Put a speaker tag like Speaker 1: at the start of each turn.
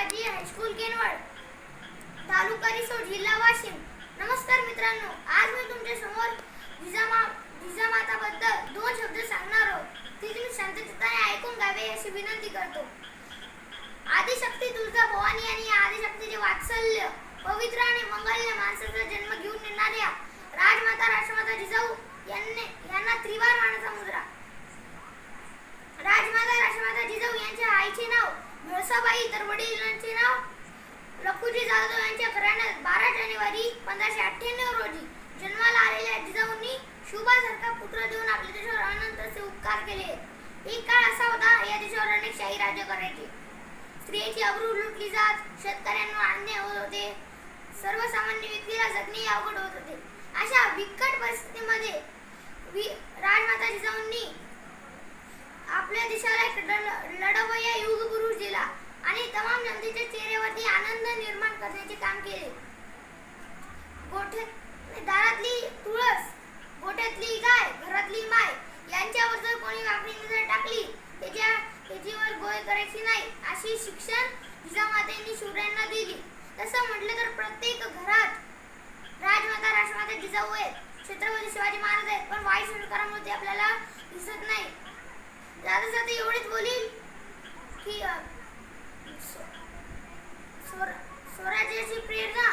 Speaker 1: Shivaji high school Kenwad. तालुका रिसोड जिल्हा वाशिम. नमस्कार मित्रांनो आज मी तुमच्यासमोर जिजामा जिजामाताबद्दल दोन शब्द सांगणार आहोत. ती तुम्ही शांतचित्ताने ऐकून घ्यावे अशी विनंती करतो. आदिशक्ती तुळजा भवानी आणि या आदिशक्तीचे वात्सल्य पवित्र आणि मंगल्य माणसाचा जन्म घेऊन येणाऱ्या राजमाता राष्ट्रमाता जिजाऊ यांनी यांना त्रिवार मानाचा मुद्रा. म्हाळसाबाई तर वडिलांचे नाव लखुजी जाधव यांच्या घराण्यात बारा जानेवारी पंधराशे अठ्ठ्याण्णव रोजी जन्माला आलेल्या जिजाऊंनी शुभासारखा पुत्र देऊन आपल्या देशावर अनंत उपकार केले. एक काळ असा होता या देशावर अनेक शाही राज्य करायचे. स्त्रियांची अब्रू लुटली जात शेतकऱ्यांवर आणणे होत होते. सर्वसामान्य व्यक्तीला जगणे अवघड होत होते. अशा बिकट परिस्थितीमध्ये गेले गोठे दारातली तुळस गोठ्यातली गाय घरातली माय यांच्यावर जर कोणी वाकडी नजर टाकली त्याच्या त्याच्यावर गोय करायची नाही अशी शिक्षण जिजामातेंनी शूरांना दिली. तसं म्हटलं तर प्रत्येक घरात राजमाता राष्ट्रमाता जिजाऊ आहेत. छत्रपती शिवाजी महाराज आहेत पण वाईट संस्कारामुळे ते आपल्याला दिसत नाही. जाता जाता एवढेच बोलील की स्वर- स्वराज्याची प्रेरणा